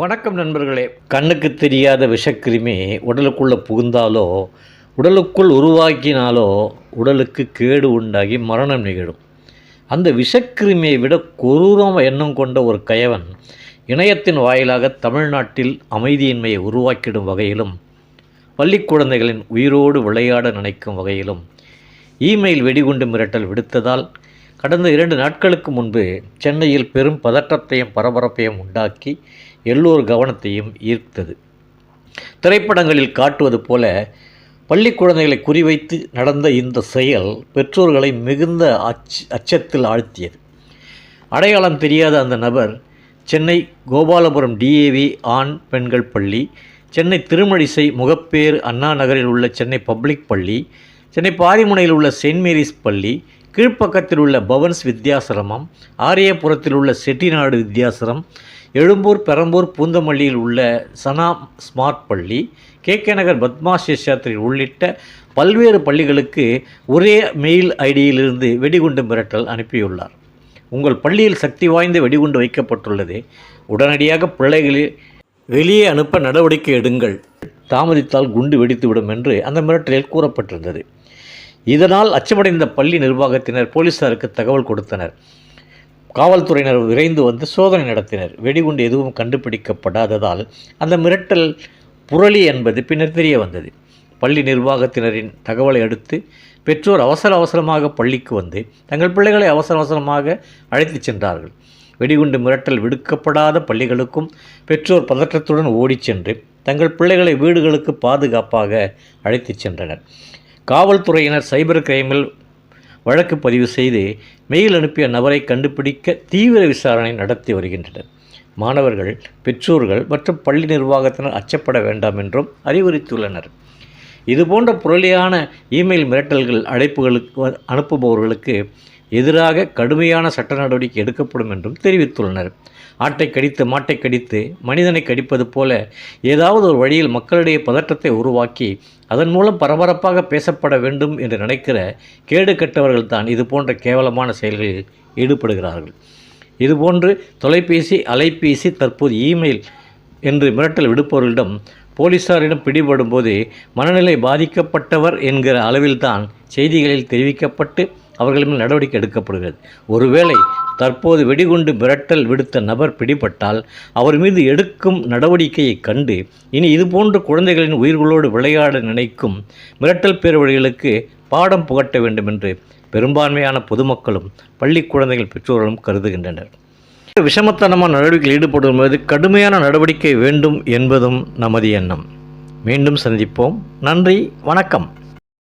வணக்கம் நண்பர்களே. கண்ணுக்கு தெரியாத விஷக்கிருமி உடலுக்குள்ளே புகுந்தாலோ உடலுக்குள் உருவாக்கினாலோ உடலுக்கு கேடு உண்டாகி மரணம் நிகழும். அந்த விஷக்கிருமியை விட கொரூரம் எண்ணம் கொண்ட ஒரு கயவன் இணையத்தின் வாயிலாக தமிழ்நாட்டில் அமைதியின்மையை உருவாக்கிடும் வகையிலும் பள்ளி குழந்தைகளின் உயிரோடு விளையாட நினைக்கும் வகையிலும் இமெயில் வெடிகுண்டு மிரட்டல் விடுத்ததால் கடந்த இரண்டு நாட்களுக்கு முன்பு சென்னையில் பெரும் பதற்றத்தையும் பரபரப்பையும் உண்டாக்கி எல்லோர் கவனத்தையும் ஈர்த்தது. திரைப்படங்களில் காட்டுவது போல பள்ளி குழந்தைகளை குறிவைத்து நடந்த இந்த செயல் பெற்றோர்களை மிகுந்த அச் அச்சத்தில் ஆழ்த்தியது. அடையாளம் தெரியாத அந்த நபர் சென்னை கோபாலபுரம் டிஏவி ஆண் பெண்கள் பள்ளி சென்னை திருமழிசை முகப்பேர் அண்ணா நகரில் உள்ள சென்னை பப்ளிக் பள்ளி சென்னை பாரிமுனையில் உள்ள செயின்ட் மேரிஸ் பள்ளி கீழ்ப்பக்கத்தில் உள்ள பவன்ஸ் வித்யாசிரமம் ஆரியபுரத்தில் உள்ள செட்டிநாடு வித்யாசிரம் எழும்பூர் பெரம்பூர் பூந்தமல்லியில் உள்ள சனா ஸ்மார்ட் பள்ளி கே கே நகர் பத்மா சேஷாத்ரி உள்ளிட்ட பல்வேறு பள்ளிகளுக்கு ஒரே மெயில் ஐடியிலிருந்து வெடிகுண்டு மிரட்டல் அனுப்பியுள்ளார். உங்கள் பள்ளியில் சக்தி வாய்ந்த வெடிகுண்டு வைக்கப்பட்டுள்ளது. உடனடியாக பிள்ளைகளை வெளியே அனுப்ப நடவடிக்கை எடுங்கள். தாமதித்தால் குண்டு வெடித்துவிடும் என்று அந்த மிரட்டலில் கூறப்பட்டிருந்தது. இதனால் அச்சமடைந்த பள்ளி நிர்வாகத்தினர் போலீசாருக்கு தகவல் கொடுத்தனர். காவல்துறையினர் விரைந்து வந்து சோதனை நடத்தினர். வெடிகுண்டு எதுவும் கண்டுபிடிக்கப்படாததால் அந்த மிரட்டல் புரளி என்பது பின்னர் தெரிய வந்தது. பள்ளி நிர்வாகத்தினரின் தகவலை அடுத்து பெற்றோர் அவசர அவசரமாக பள்ளிக்கு வந்து தங்கள் பிள்ளைகளை அவசர அவசரமாக அழைத்துச் சென்றார்கள். வெடிகுண்டு மிரட்டல் விடுக்கப்படாத பள்ளிகளுக்கும் பெற்றோர் பதற்றத்துடன் ஓடிச் சென்று தங்கள் பிள்ளைகளை வீடுகளுக்கு பாதுகாப்பாக அழைத்துச் சென்றனர். காவல்துறையினர் சைபர் கிரைமில் வழக்கு பதிவு செய்து மெயில் அனுப்பிய நபரை கண்டுபிடிக்க தீவிர விசாரணை நடத்தி வருகின்றனர். மாணவர்கள் பெற்றோர்கள் மற்றும் பள்ளி நிர்வாகத்தினர் அச்சப்பட வேண்டாம் என்றும் அறிவுறுத்தியுள்ளனர். இதுபோன்ற புரளியான இமெயில் மிரட்டல்கள் அழைப்புகளுக்கு அனுப்புபவர்களுக்கு எதிராக கடுமையான சட்ட நடவடிக்கை எடுக்கப்படும் என்றும் தெரிவித்துள்ளனர். ஆட்டை கடித்து மாட்டை கடித்து மனிதனை கடிப்பது போல ஏதாவது ஒரு வழியில் மக்களிடையே பதற்றத்தை உருவாக்கி அதன் மூலம் பரபரப்பாக பேசப்பட வேண்டும் என்று நினைக்கிற கேடு கெட்டவர்கள் தான் இது போன்ற கேவலமான செயல்களில் ஈடுபடுகிறார்கள். இதுபோன்று தொலைபேசி அலைபேசி தற்போது இமெயில் என்று மிரட்டல் விடுப்பவர்களிடம் போலீசாரிடம் பிடிபடும்போது மனநிலை பாதிக்கப்பட்டவர் என்கிற அளவில்தான் செய்திகளில் தெரிவிக்கப்பட்டு அவர்கள் மேல் நடவடிக்கை எடுக்கப்படுகிறது. ஒருவேளை தற்போது வெடிகுண்டு மிரட்டல் விடுத்த நபர் பிடிபட்டால் அவர் மீது எடுக்கும் நடவடிக்கையை கண்டு இனி இதுபோன்ற குழந்தைகளின் உயிர்களோடு விளையாட நினைக்கும் மிரட்டல் பேர்வழிகளுக்கு பாடம் புகட்ட வேண்டும் என்று பெரும்பான்மையான பொதுமக்களும் பள்ளி குழந்தைகள் பெற்றோர்களும் கருதுகின்றனர். விஷமத்தனமான நடவடிக்கையில் ஈடுபடும் போது கடுமையான நடவடிக்கை வேண்டும் என்பதும் நமது எண்ணம். மீண்டும் சந்திப்போம். நன்றி. வணக்கம்.